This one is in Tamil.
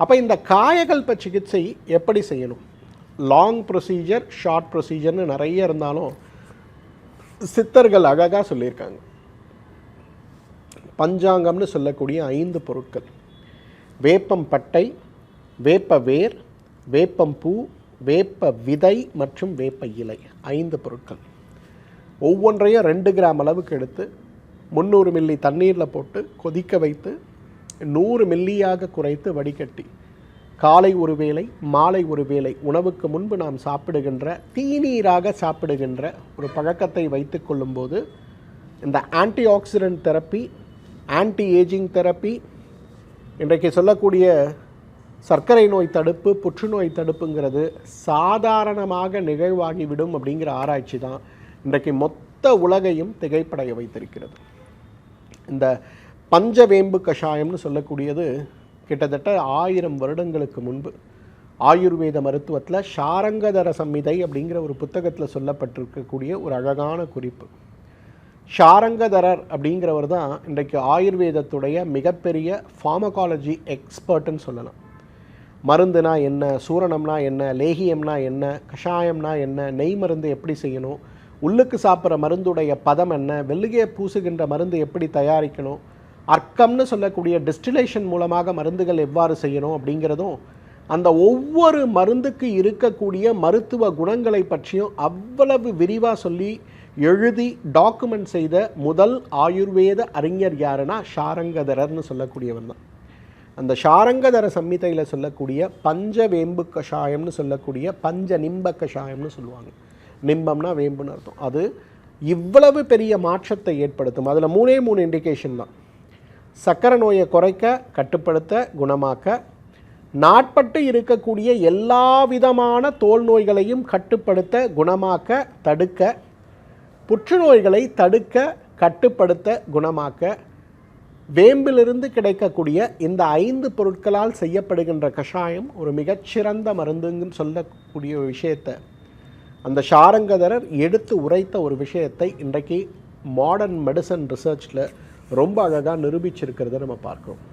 அப்போ இந்த காயகல்ப சிகிச்சை எப்படி செய்யணும்? லாங் ப்ரொசீஜர் ஷார்ட் ப்ரொசீஜர்னு நிறைய இருந்தாலும் சித்தர்கள் அழகாக சொல்லியிருக்காங்க. பஞ்சாங்கம்னு சொல்லக்கூடிய ஐந்து பொருட்கள். வேப்பம் பட்டை வேப்ப வேர் வேப்பம் பூ வேப்ப விதை மற்றும் வேப்ப இலை. ஐந்து பொருட்கள். ஒவ்வொன்றையும் ரெண்டு கிராம் அளவுக்கு எடுத்து முந்நூறு மில்லி தண்ணீரில் போட்டு கொதிக்க வைத்து நூறு மில்லியாக குறைத்து வடிகட்டி. காலை ஒரு வேளை மாலை ஒரு வேளை உணவுக்கு முன்பு நாம் சாப்பிடுகின்ற தீநீராக சாப்பிடுகின்ற ஒரு பழக்கத்தை வைத்து கொள்ளும்போது இந்த anti accident therapy anti ageing therapy இன்றைக்கு சொல்லக்கூடிய சர்க்கரை நோய் தடுப்பு புற்றுநோய் தடுப்புங்கிறது சாதாரணமாக நிகழ்வாகிவிடும் அப்படிங்கிற ஆராய்ச்சி தான் இன்றைக்கு மொத்த உலகையும் திகைப்படைய வைத்திருக்கிறது. இந்த பஞ்சவேம்பு கஷாயம்னு சொல்லக்கூடியது கிட்டத்தட்ட ஆயிரம் வருடங்களுக்கு முன்பு ஆயுர்வேத மருத்துவத்தில் ஷாரங்கதர சம்மிதை அப்படிங்கிற ஒரு புத்தகத்தில் சொல்லப்பட்டிருக்கக்கூடிய ஒரு அழகான குறிப்பு. ஷாரங்கதரர் அப்படிங்கிறவர் தான் இன்றைக்கு ஆயுர்வேதத்துடைய மிகப்பெரிய ஃபார்மகாலஜி எக்ஸ்பர்ட்னு சொல்லலாம். மருந்துனா என்ன சூரணம்னா என்ன லேகியம்னா என்ன கஷாயம்னா என்ன நெய் மருந்து எப்படி செய்யணும் உள்ளுக்கு சாப்பிட்ற மருந்துடைய பதம் என்ன வெள்ளிகையை பூசுகின்ற மருந்து எப்படி தயாரிக்கணும் அர்க்கம்னு சொல்லக்கூடிய டிஸ்டிலேஷன் மூலமாக மருந்துகள் எவ்வாறு செய்யணும் அப்படிங்கிறதும் அந்த ஒவ்வொரு மருந்துக்கு இருக்கக்கூடிய மருத்துவ குணங்களை பற்றியும் அவ்வளவு விரிவாக சொல்லி எழுதி டாக்குமெண்ட் செய்த முதல் ஆயுர்வேத அறிஞர் யாருன்னா ஷாரங்கதரர்னு சொல்லக்கூடியவர் தான். அந்த ஷாரங்கதர சம்மிதையில் சொல்லக்கூடிய பஞ்ச வேம்பு கஷாயம்னு சொல்லக்கூடிய பஞ்ச நிம்ப கஷாயம்னு சொல்லுவாங்க. நிம்பம்னா வேம்புன்னு அர்த்தம். அது இவ்வளவு பெரிய மாற்றத்தை ஏற்படுத்தும். அதில் மூணே மூணு இண்டிகேஷன் தான். சக்கரை நோயை குறைக்க கட்டுப்படுத்த குணமாக்க நாட்பட்டு இருக்கக்கூடிய எல்லா விதமான தோல் நோய்களையும் கட்டுப்படுத்த குணமாக்க தடுக்க புற்றுநோய்களை தடுக்க கட்டுப்படுத்த குணமாக்க வேம்பிலிருந்து கிடைக்கக்கூடிய இந்த ஐந்து பொருட்களால் செய்யப்படுகின்ற கஷாயம் ஒரு மிகச்சிறந்த மருந்துன்னு சொல்லக்கூடிய விஷயத்தை அந்த ஷாரங்கதரர் எடுத்து உரைத்த ஒரு விஷயத்தை இன்றைக்கு மாடர்ன் மெடிசன் ரிசர்ச்சில் ரொம்ப அழகாக நிரூபிச்சிருக்கிறத நம்ம பார்க்குறோம்.